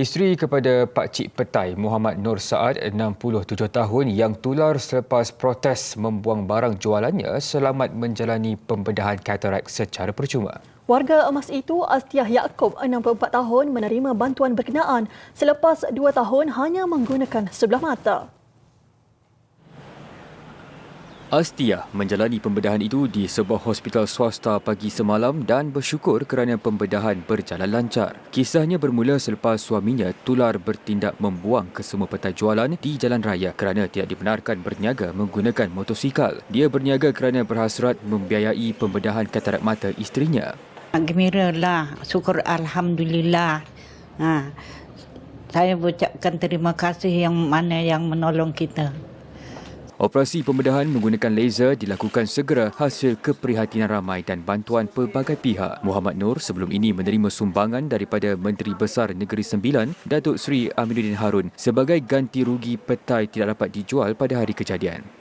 Isteri kepada Pak Cik Petai Muhammad Nur Saad 67 tahun yang tular selepas protes membuang barang jualannya selamat menjalani pembedahan katarak secara percuma. Warga emas itu Astiah Yaakob 64 tahun menerima bantuan berkenaan selepas 2 tahun hanya menggunakan sebelah mata. Astia menjalani pembedahan itu di sebuah hospital swasta pagi semalam dan bersyukur kerana pembedahan berjalan lancar. Kisahnya bermula selepas suaminya tular bertindak membuang kesemua peta jualan di jalan raya kerana tidak dibenarkan berniaga menggunakan motosikal. Dia berniaga kerana berhasrat membiayai pembedahan katarak mata isterinya. Gembira lah, syukur Alhamdulillah. Ha, saya ucapkan terima kasih yang mana yang menolong kita. Operasi pembedahan menggunakan laser dilakukan segera hasil keprihatinan ramai dan bantuan pelbagai pihak. Muhammad Nur sebelum ini menerima sumbangan daripada Menteri Besar Negeri Sembilan, Datuk Seri Aminuddin Harun sebagai ganti rugi petai tidak dapat dijual pada hari kejadian.